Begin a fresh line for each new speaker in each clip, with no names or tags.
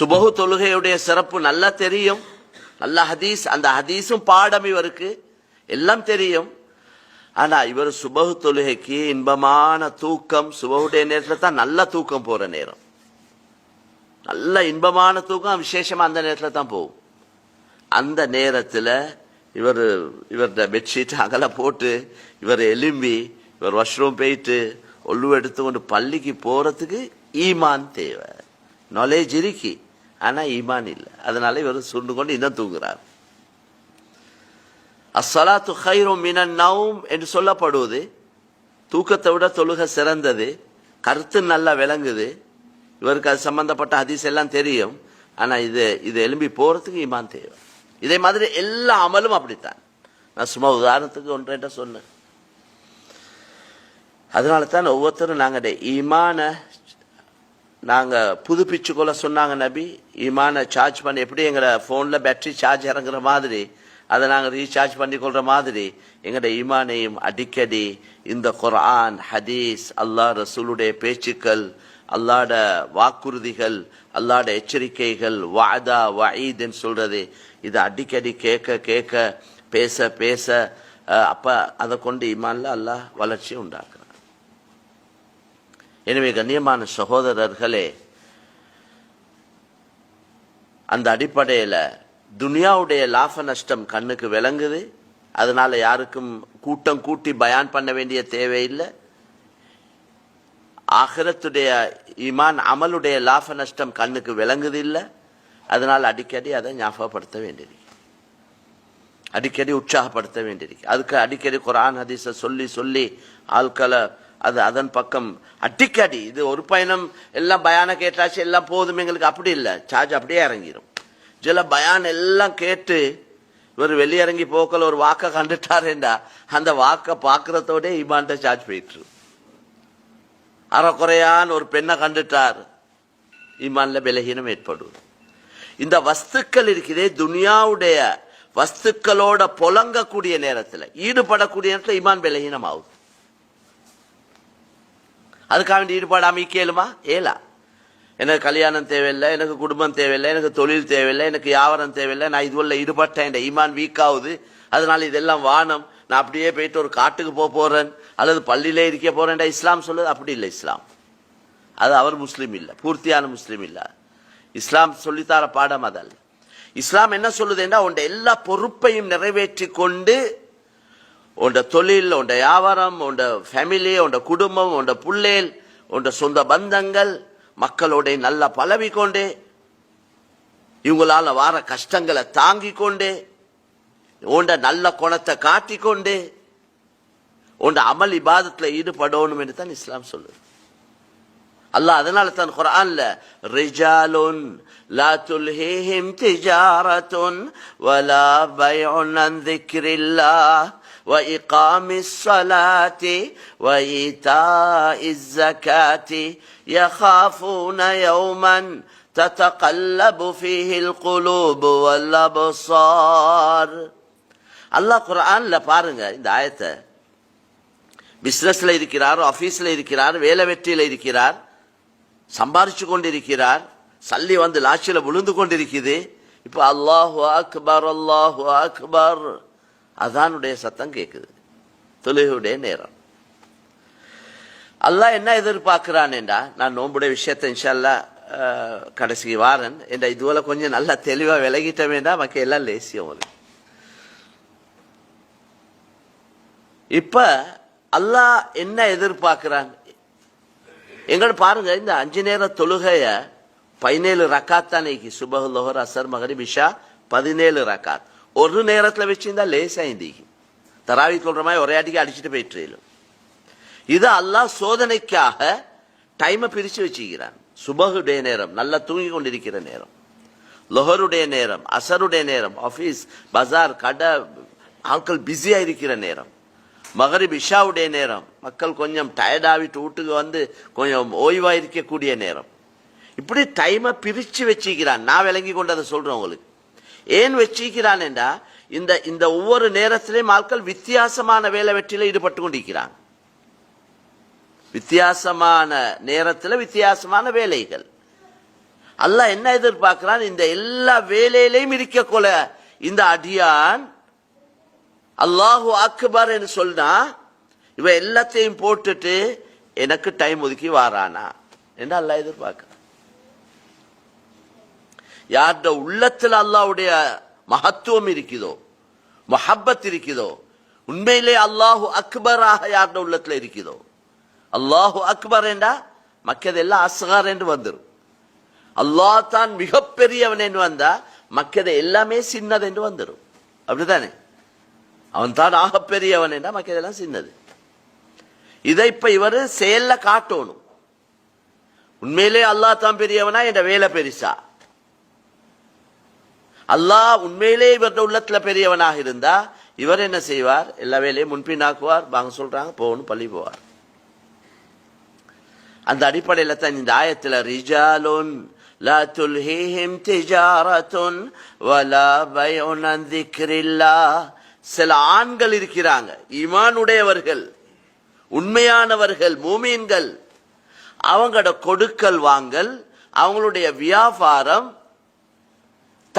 சுபகு தொழுகையுடைய சிறப்பு நல்லா தெரியும். நல்ல ஹதீஸ் அந்த ஹதீஸும் பாடம் இவருக்கு. எல்லாம் தெரியும். ஆனா இவர் சுபகு தொழுகைக்கு இன்பமான தூக்கம் சுபகுடைய நேரத்துல தான் நல்ல தூக்கம் போற நேரம். நல்ல இன்பமான தூக்கம் விசேஷமா அந்த நேரத்துல தான் போகும். அந்த நேரத்துல இவர் இவருடைய பெட்ஷீட் அகல போட்டு இவர் எலும்பி இவர் வாஷ்ரூம் போயிட்டு ஒல்லு எடுத்துக்கொண்டு பள்ளிக்கு போறதுக்கு ஈமான் தேவை. நாலேஜ் இருக்கு. ஆனா ஈமான் இல்லை. அதனால இவர் சுண்டு கொண்டு இன்னும் தூங்குறார். அஸ்ஸலாத்து ஹைரும் மினன் நவும் என்று சொல்லப்படுவது தூக்கத்தை விட தொழுகை சிறந்தது கருத்து நல்லா விளங்குது. இவருக்கு அது சம்பந்தப்பட்ட ஹதீஸ் எல்லாம் தெரியும். ஆனா இது இது எலும்பி போறதுக்கு இமான் தேவை. இதே மாதிரி எல்லா அமலும் அப்படித்தான். நான் சும்மா உதாரணத்துக்கு ஒன்றேட்ட சொன்னேன். அதனால தான் ஒவ்வொருத்தரும் நாங்கள் ஈமான நாங்கள் புதுப்பிச்சு கொள்ள சொன்னாங்க நபி. ஈமான சார்ஜ் பண்ணி எப்படி எங்களை ஃபோனில் பேட்டரி சார்ஜ் இறங்குற மாதிரி அதை நாங்கள் ரீசார்ஜ் பண்ணி கொள்கிற மாதிரி எங்களோட ஈமானையும் அடிக்கடி இந்த குரான் ஹதீஸ் அல்லாஹ் ரசூலுடைய பேச்சுக்கள் அல்லாட வாக்குறுதிகள் அல்லாட எச்சரிக்கைகள் வாதா வயீதுன்னு சொல்கிறது இதை அடிக்கடி கேட்க கேட்க பேச பேச அப்போ அதை கொண்டு இமானில் அல்லாஹ் வளர்ச்சி உண்டாக்கு எனவே கண்ணியமான சகோதரர்களே அந்த அடிப்படையில் துனியாவுடைய லாப நஷ்டம் கண்ணுக்கு விளங்குது. அதனால யாருக்கும் கூட்டம் கூட்டி பயான் பண்ண வேண்டிய தேவையில்லை. ஆகிரத்துடைய ஈமான் அமலுடைய லாப நஷ்டம் கண்ணுக்கு விளங்குது இல்லை அதனால் அடிக்கடி அதை ஞாபகப்படுத்த வேண்டியிருக்கு. அடிக்கடி உற்சாகப்படுத்த வேண்டியிருக்கு. அதுக்கு அடிக்கடி குரான் ஹதீஸை சொல்லி சொல்லி ஆட்களை அது அதன் பக்கம் அடிக்கடி இது ஒரு பயணம் எல்லாம் பயான கேட்டாச்சு எல்லாம் போதும் எங்களுக்கு அப்படி இல்லை. சார்ஜ் அப்படியே இறங்கிடும் சில பயான் எல்லாம் கேட்டு இவர் வெளியிறங்கி போக்கல ஒரு வாக்கை கண்டுட்டாருண்டா. அந்த வாக்கை பார்க்கறதோட இமான்ட்ட சார்ஜ் போயிட்டு அறக்குறையான் ஒரு பெண்ணை கண்டுட்டார். இமான்ல பலகீனம் ஏற்படும். இந்த வஸ்துக்கள் இருக்குதே துனியாவுடைய வஸ்துக்களோட புலங்கக்கூடிய நேரத்தில் ஈடுபடக்கூடிய நேரத்தில் இமான் விலகீனம் ஆகும் அதுக்காக வேண்டி ஈடுபடாம கேளுமா ஏலா எனக்கு கல்யாணம் தேவையில்லை எனக்கு குடும்பம் தேவையில்லை எனக்கு தொழில் தேவையில்லை எனக்கு வியாபாரம் தேவையில்லை நான் இதுவரில் ஈடுபட்டேன் இந்த ஈமான் வீக் ஆகுது அதனால இதெல்லாம் வானம். நான் அப்படியே போயிட்டு ஒரு காட்டுக்கு போக போகிறேன் அல்லது பள்ளியிலே இருக்க போகிறேன்டா இஸ்லாம் சொல்லுது அப்படி இல்லை இஸ்லாம். அது அவர் முஸ்லீம் இல்லை பூர்த்தியான முஸ்லீம் இல்லை. இஸ்லாம் சொல்லித்தார பாடம் அதல்ல இஸ்லாம் என்ன சொல்லுதுன்னா உண்ட எல்லா பொறுப்பையும் நிறைவேற்றி கொண்டு உண்ட தொழில் உண்ட வியாபாரம் உண்ட ஃபேமிலி உண்ட குடும்பம் உண்ட புள்ளேல் உண்ட சொந்த பந்தங்கள் மக்களோட நல்லா பழவி கொண்டே இவங்களால வார கஷ்டங்களை தாங்கி கொண்டே உண்ட நல்ல குணத்தை காட்டிக்கொண்டு உண்ட அமல் இபாதத்தில் ஈடுபடணும் என்று தான் இஸ்லாம் சொல்லுது. அல்லாஹ் அதனால தான் குரான்ல ரிஜாலுன் லாத்துல் துல்ஹிஹிம் திஜாரத்துன் வலா பைஉன் அன் وإقام الصلاة وإيتاء الزكاة يخافون يوما تتقلب فيه القلوب والأبصار அல்லாஹ் குர்ஆன்ல பாருங்க இந்த ஆயத்தை பிசினஸ்ல இருக்கிறார் ஆபீஸ்ல இருக்கிறார் வேலை வெற்றியில இருக்கிறார் சம்பாரிச்சு கொண்டிருக்கிறார் சல்லி வந்து லாட்சியில விழுந்து கொண்டிருக்குது இப்ப அல்லாஹு அக்பர் அல்லாஹு அக்பர் அதானுடைய சத்தம் கேட்குது தொழுகையுடைய நேரம். அல்லாஹ் என்ன எதிர்பார்க்கிறான் என்றா நான் நோம்புடைய விஷயத்தை இன்ஷால்லா அஹ், கடைசி வாரன் என்ற இதுவரை கொஞ்சம் நல்லா தெளிவாக விலகிட்ட வேண்டாம் மக்க எல்லாம் லேசியம் வரும். இப்போ அல்லாஹ் என்ன எதிர்பார்க்கிறான்? எங்களை பாருங்க இந்த அஞ்சு நேர தொழுகைய பதினேழு ரக்காத் தான் இன்னைக்கு சுபஹ் லோஹர் அசர் மகரி மிஷா பதினேழு ரக்காத். ஒரு நேரத்தில் வச்சிருந்தா லேசா தராவி சொல்ற மாதிரி ஒரே அடிக்கு அடிச்சுட்டு போயிட்டு இது அல்லாஹ் சோதனைக்காக டைமை பிரித்து வச்சுக்கிறான் சுபகுடைய நேரம் நல்லா தூங்கி கொண்டிருக்கிற நேரம் லொஹருடைய நேரம் அசருடைய நேரம் ஆஃபீஸ் பஜார் கடை ஆட்கள் பிஸியாக இருக்கிற நேரம் மகரிப் இஷாவுடைய நேரம் மக்கள் கொஞ்சம் டயர்டாகிட்டு வீட்டுக்கு வந்து கொஞ்சம் ஓய்வாக இருக்கக்கூடிய நேரம் இப்படி டைமை பிரித்து வச்சுக்கிறான் நான் விளங்கி கொண்டு அதை சொல்கிறேன் உங்களுக்கு ஏன் வச்சிருக்கிறான் என்றா இந்த இந்த ஒவ்வொரு நேரத்திலையும் ஆட்கள் வித்தியாசமான வேலை வெற்றியில ஈடுபட்டு கொண்டிருக்கிறான் வித்தியாசமான நேரத்தில் வித்தியாசமான வேலைகள். அல்ல என்ன எதிர்பார்க்கிறான்? இந்த எல்லா வேலையிலையும் இருக்க கொல. இந்த அடியான் அல்லாஹு அக்பர் என்று சொன்னா இவ எல்லாத்தையும் போட்டுட்டு எனக்கு டைம் ஒதுக்கி வாரானா? என்று அல்லாஹ் எதிர்பார்க்க யார்ட உள்ளத்தில் அல்லாஹ்வுடைய மகத்துவம் இருக்குதோ மஹப்பத் இருக்குதோ உண்மையிலே அல்லாஹு அக்பராக யார்ட உள்ளத்தில் இருக்குதோ? அல்லாஹு அக்பர் என்றா மக்கதெல்லாம் அஸ்கார் என்று வந்துரும். அல்லாஹ் தான் மிகப்பெரியவன் என்று வந்தா மக்கதை எல்லாமே சின்னது என்று வந்துடும் அப்படிதானே அவன் தான் ஆகப்பெரியவன் என்றா மக்கதெல்லாம் சின்னது. இதை இப்ப இவர் செயல்ல காட்டணும். உண்மையிலே அல்லாஹ் தான் பெரியவனா என்ற வேலை பெருசா? அல்லாஹ் உண்மையிலே இவருடைய உள்ளத்துல பெரியவனாக இருந்தா இவர் என்ன செய்வார்? எல்லா வேலையும் முன்பின்னாக்குவார் வாங்க சொல்றாங்க போகணும் பள்ளி போவார். அந்த அடிப்படையில தான் இந்த ஆயத்துல ரிஜாலுன் லா துல்ஹிஹிம் திஜாரத்துன் வலா பைஉன் அன் திக்ரில்லாஹ். சில ஆண்கள் இருக்கிறாங்க ஈமானுடையவர்கள் உண்மையானவர்கள் மூமீன்கள். அவங்களோட கொடுக்கல் வாங்கல் அவங்களுடைய வியாபாரம்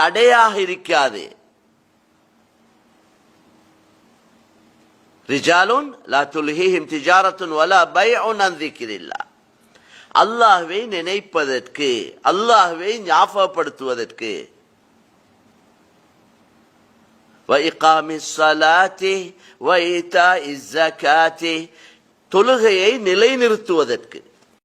தடையாக இருக்காது ரிஜாலுன் லா துல்ஹிஹிம் திஜாரத்துன் வலா பைஉன் அன் திக்ரில்லாஹ் அல்லாஹ்வை நினைப்பதற்கு அல்லாஹ்வை ஞாபகப்படுத்துவதற்கு وإقام الصلاة وإيتاء الزكاة தொழுகையை நிலைநிறுத்துவதற்கு